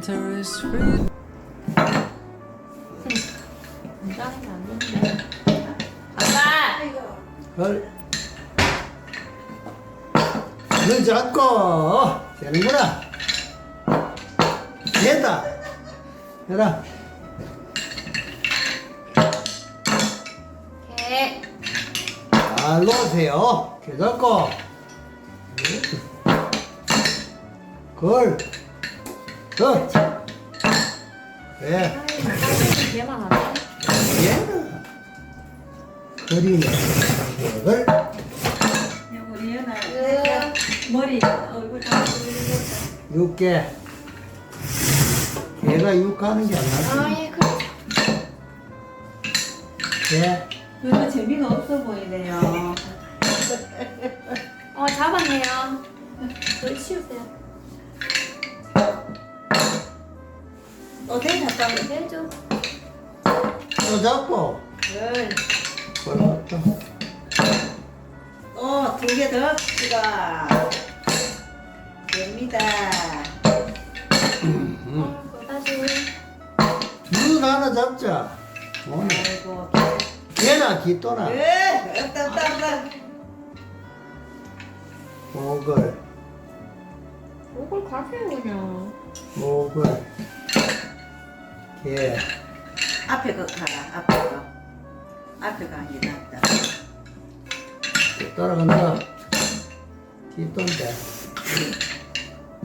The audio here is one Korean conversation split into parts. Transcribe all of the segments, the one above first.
되는데. 아빠! 헐. 눈 잡고 되는구나. 됐다. 해라. 개. 잘 놓으세요. 개 잡고. 걸. 걸. 예. 아이, 개만 하네. 얘는. 우리 연아 으. 머리 얼굴 다 보이는 육개. 개가 육하는 게 안 나지. 아이, 그래. 개. 별로 재미가 없어 보이네요. 어, 잡았네요. 저리 치우세요. 어떻게 잡다 해줘. 또 잡고. 걸. 걸. 또. 어, 두 개더 추가. 됩니다. 음. 어, 다시. 눈 하나 잡자. 오늘. 아이고. 개나 기또나. 에, 없다, 없다, 없다. 목을. 목을 가세요, 그냥. 목을. 개. 앞에 거 가라, 앞에 거. 앞에 가기 낫다. 따라간다. 기또인데.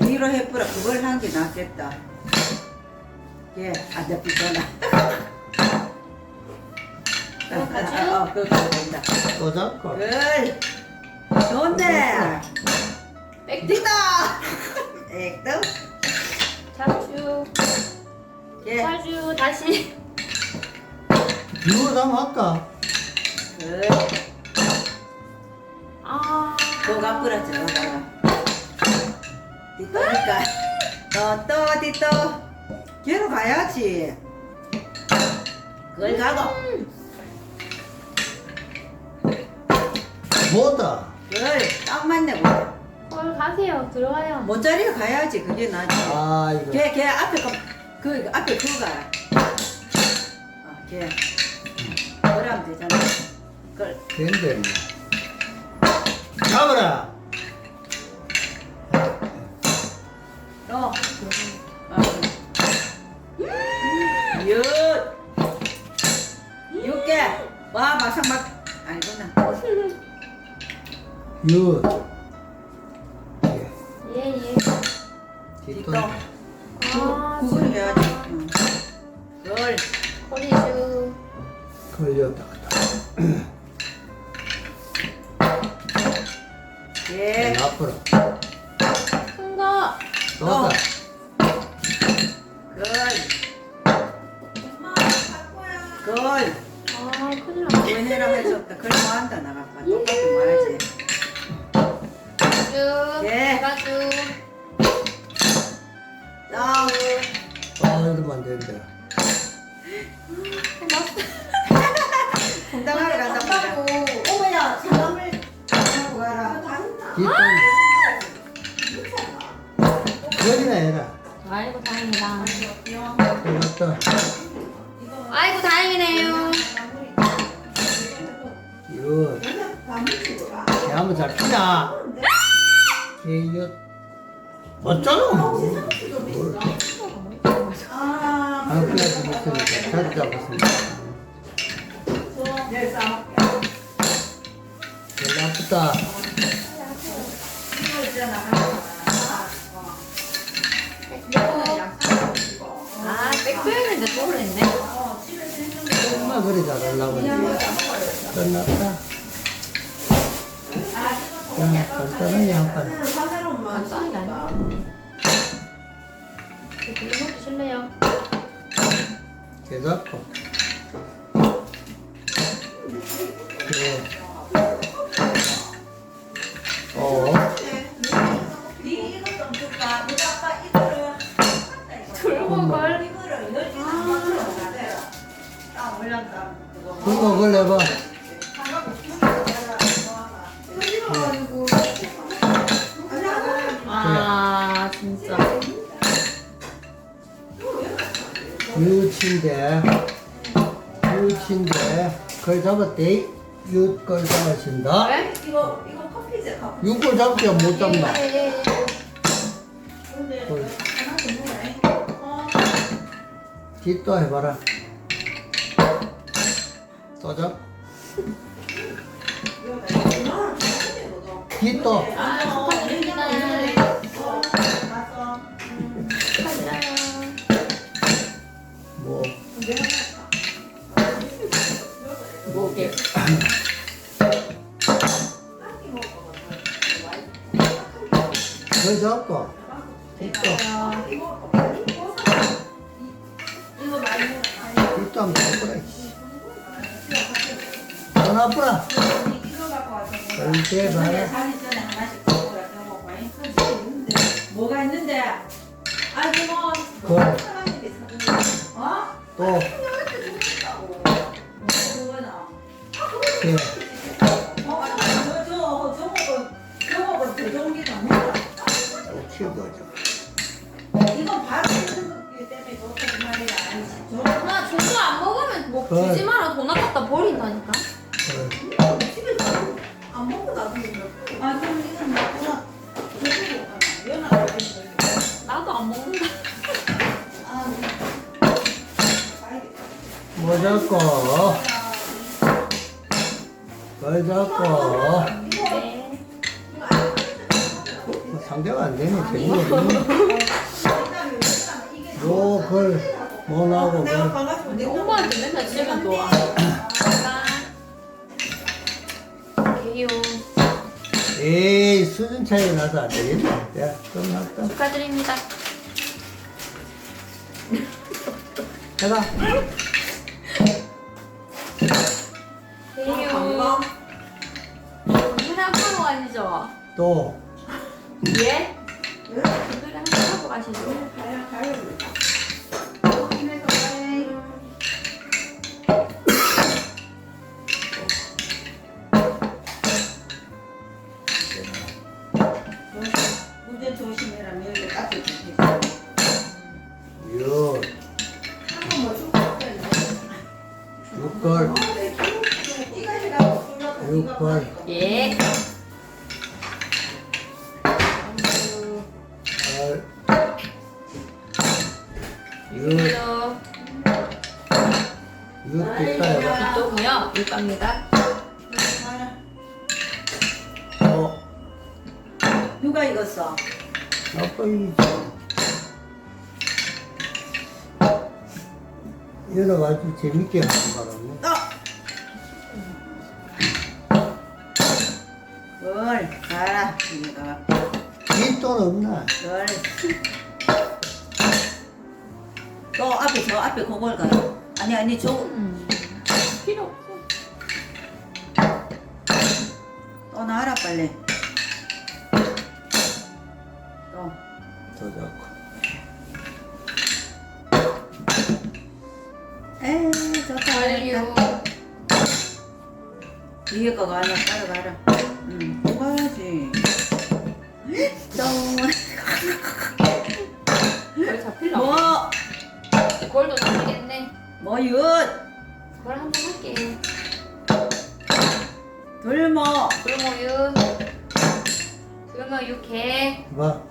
뒤로 해뿌라, 그걸 한 게 낫겠다. 예, 안 잡히잖아. 그거 가죠? 어, 그거 된다. 또 잡고. 걸. 좋은데. 백디다! 액도. 자주. 예, 자주, 다시. 이거 한번 할까? 걸. 아. 또 가쁘라 들어가라. 뒤또니까 또또 어디 또 걔로 가야지. 그걸 가고 뭐다? 그걸 딱 맞네. 뭐. 헐, 가세요. 들어와요. 모짜리가 가야지 그게 나지. 아, 이거. 걔 걔 앞에 거 그 앞에 그거 가라. 어, 걔 그러면 되잖아. 그걸 된대. 뭐. 잡아라. 또. 어. 육. 육 개. 와 마상 막 아니구나. 윷. 개. 예, 예. 기또. 뒷도. 아, 진짜. 해야지. 응. 그걸 허리슈. 걸렸다. 예. 앞으로. 큰 거. 또다. 걸. 걸. 아, 큰일 났네. 왜내라 해줬다. 그걸 뭐 한다 나가봐. 똑같이 말하지. 쭉. 예. 가주. 나 아, 이러면 안 된다. 공당하러 간다 보자. 어머야 사람을 하고 가라. 기또. 거리나 해라. 아이고, 다행이다. 걸렸다. 아이고, 다행이네요. 윷. 개 한번 잘 피나. 개윷. 어쩌노? 아, 아, 그래. 잘 잡았습니다. 내 싸움. 별로 아프다. 이거 있잖아. 아. 엄마 그리 잘하려고 했지. 끝났다. 자, 간단하게 한 판. 간단하게 아니야. 이거 드실래요? 개 잡고. 그래. 어, turbo 걸. 그거 그걸 내봐. 유치인데 유치인데 걸 잡았대 육걸 잡으신다 왜? 이거 이거 커피제 커피. 육걸 잡기가 못 잡나 예, 예, 예. 근데 헐. 하나 더 먹어라. 어. 뒷도 해봐라 또 잡? 뒷도 아. 뭐게? 걸 잡고 먹어. 봐라 전에 하나씩 먹어라. 먹어. 많이 크지 있는데. 뭐가 있는데? 아니 뭐. 거. 어? 또 뭐. 주지 마라. 뭐 잡고 걸 잡고 상대가 안 되네 재미가 없네 요걸 걸 가가지고 내가 엄마한테 맨날 또 안. 게요. 에이 수준 차이 나서 안 되겠다 야 끝났다 축하드립니다. 해라 아니죠? 또 예? 그래 한번 하고 가시죠. 가야 가야 힘내서 가야 운전 조심해라 여기 앞에 육 한번 뭐 줄까? 육걸 이거 해라고 불러서 육 번. 예. 육갑니다. 또 누가 익었어? 나빠이지 이거 아주 재밌게 하는 바람에 어! 뭘 가라 이거 뒷돈 없나 뭘. 또 앞에 저 앞에 그걸 가요 아니 아니 저 음. 필요 없어. 또 나와라 빨리. 또. 더 잡고 에이 좋다. 완료. 위에 거가 아니야. 따라가라. 응 가야지. 정말 걸 잡힐라. 뭐? 걸도 잡히겠네. 뭐윷 걸 한번 할게. 둘뭐 불모유. 불모 육개. 봐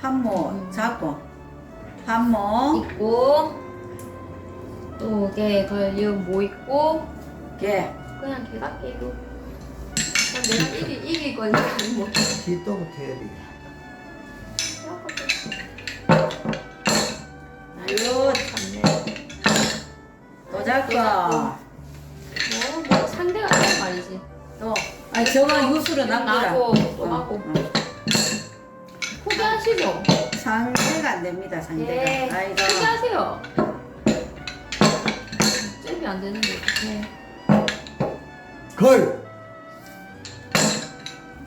한모 잡고 한모 있고. 또개더유뭐 있고. 개 그냥 깨고. 그럼 내가 이기 이길 거니까 뭐. 뒷도부터 해야 돼 저거 유수로 낚으라 나고 또 어, 나고. 어. 포기하시죠. 상대가 안 됩니다 상대가 네. 아이고 포기하세요. 잽이 안 되는데 어떡해. 걸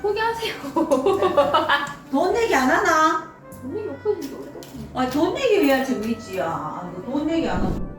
포기하세요. 돈 내기 안 하나? 분명히 없어진 지 오래됐어. 아돈 내기 해야 재밌지 야 돈 내기 안 하고